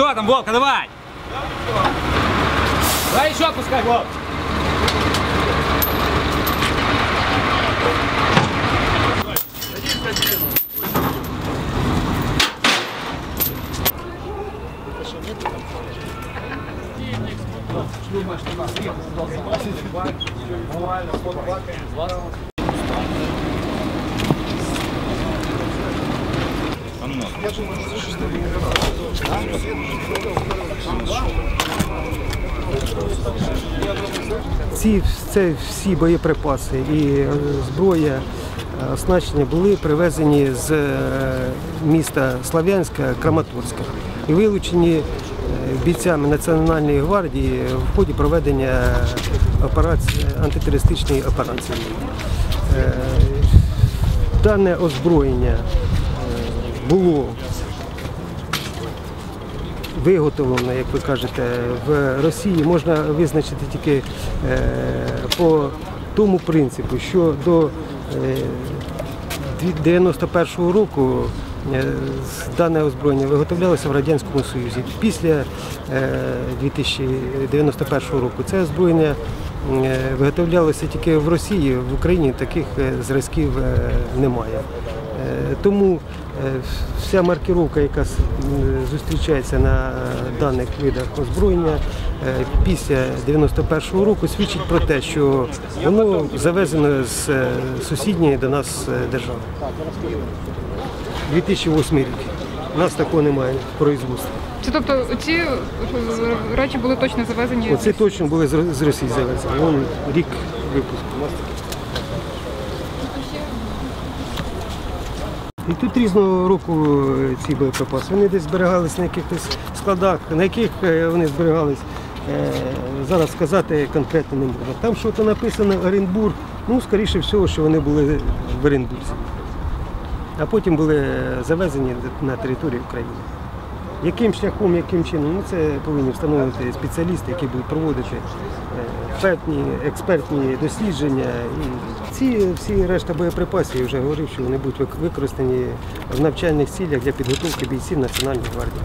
Что там, Волка, давай! Давай еще отпускай, Волк! Шлюма, шлюма, приехал, сдался. Нормально, под плакаем, Ці це всі боєприпаси і е, зброя, е, оснащення були привезені з е, міста Слав'янська, Краматорська і вилучені бійцями Національної гвардії в ході проведення операції антитерористичної операції. Дане озброєння було виготовлено, як ви кажете, в Росії можна визначити тільки е, по тому принципу, що до е, 91-го року е, дане озброєння виготовлялося в Радянському Союзі. Після е, 2091 року це озброєння е, виготовлялося тільки в Росії, в Україні таких е, зразків е, немає. Е, Тому е, вся маркировка, яка зустрічається на е, даних видах озброєння е, після 91-го року, свідчить про те, що воно завезено з е, сусідньої до нас е, держави. 2008 рік. У нас такого немає в производстві. Це тобто ці е, речі були точно завезені. Оце точно були з Росії завезені. Вон рік випуску. І тут різного року е, ці боєприпаси. Вони десь зберігались на якихось складах, на яких е, вони зберігались. Зараз сказати конкретно не можна. Там щось написано Оренбург, ну, скоріше всього, що вони були в Оренбурзі. А потім були завезені на територію України. Яким шляхом, яким чином, ну це повинні встановити спеціалісти, які будуть проводити експертні експертні дослідження. Ці всі решта боєприпасів, я вже говорив, що вони будуть використані в навчальних цілях для підготовки бійців Національної гвардії.